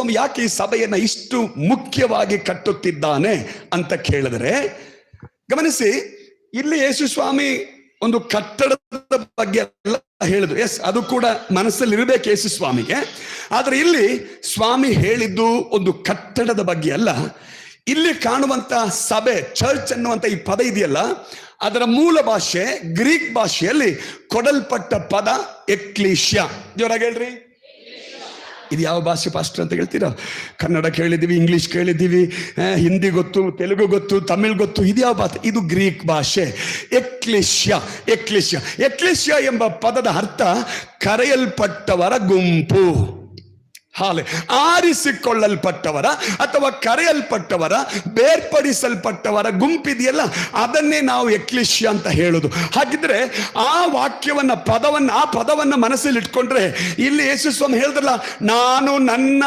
ಸ್ವಾಮಿ ಯಾಕೆ ಈ ಸಭೆಯನ್ನ ಇಷ್ಟು ಮುಖ್ಯವಾಗಿ ಕಟ್ಟುತ್ತಿದ್ದಾನೆ ಅಂತ ಕೇಳಿದ್ರೆ, ಗಮನಿಸಿ, ಇಲ್ಲಿ ಯೇಸು ಸ್ವಾಮಿ ಒಂದು ಕಟ್ಟಡದ ಬಗ್ಗೆ ಎಲ್ಲ ಹೇಳಿದ್ರು. ಎಸ್ ಅದು ಕೂಡ ಮನಸ್ಸಲ್ಲಿ ಇರಬೇಕು ಯೇಸು ಸ್ವಾಮಿಗೆ ಆದ್ರೆ ಇಲ್ಲಿ ಸ್ವಾಮಿ ಹೇಳಿದ್ದು ಒಂದು ಕಟ್ಟಡದ ಬಗ್ಗೆ ಅಲ್ಲ. ಇಲ್ಲಿ ಕಾಣುವಂತ ಸಭೆ ಚರ್ಚ್ ಅನ್ನುವಂತ ಈ ಪದ ಇದೆಯಲ್ಲ, ಅದರ ಮೂಲ ಭಾಷೆ ಗ್ರೀಕ್ ಭಾಷೆಯಲ್ಲಿ ಕೊಡಲ್ಪಟ್ಟ ಪದ ಎಕ್ಲೀಶ್ಯ ಜೋರಾಗಿ ಹೇಳ್ರಿ. ಇದು ಯಾವ ಭಾಷೆ ಪಾಸ್ಟರ್ ಅಂತ ಹೇಳ್ತೀರಾ? ಕನ್ನಡ ಕೇಳಿದ್ದೀವಿ ಇಂಗ್ಲಿಷ್ ಕೇಳಿದ್ದೀವಿ ಹಿಂದಿ ಗೊತ್ತು, ತೆಲುಗು ಗೊತ್ತು, ತಮಿಳ್ ಗೊತ್ತು, ಇದು ಯಾವ ಭಾಷೆ? ಇದು ಗ್ರೀಕ್ ಭಾಷೆ. ಎಕ್ಲಿಶ್ಯ ಎಕ್ಲಿಶ್ಯ ಎಕ್ಲಿಶ್ಯ ಎಂಬ ಪದದ ಅರ್ಥ ಕರೆಯಲ್ಪಟ್ಟವರ ಗುಂಪು. ಹಾಲೆ ಆರಿಸಿಕೊಳ್ಳಲ್ಪಟ್ಟವರ ಅಥವಾ ಕರೆಯಲ್ಪಟ್ಟವರ, ಬೇರ್ಪಡಿಸಲ್ಪಟ್ಟವರ ಗುಂಪಿದೆಯಲ್ಲ, ಅದನ್ನೇ ನಾವು ಎಕ್ಲಿಶ್ಯ ಅಂತ ಹೇಳೋದು. ಹಾಗಿದ್ರೆ ಆ ವಾಕ್ಯವನ್ನ, ಪದವನ್ನ, ಆ ಪದವನ್ನ ಮನಸ್ಸಲ್ಲಿ ಇಟ್ಕೊಂಡ್ರೆ ಇಲ್ಲಿ ಯೇಸು ಸ್ವಾಮಿ ಹೇಳಿದ್ರಲ್ಲ, ನಾನು ನನ್ನ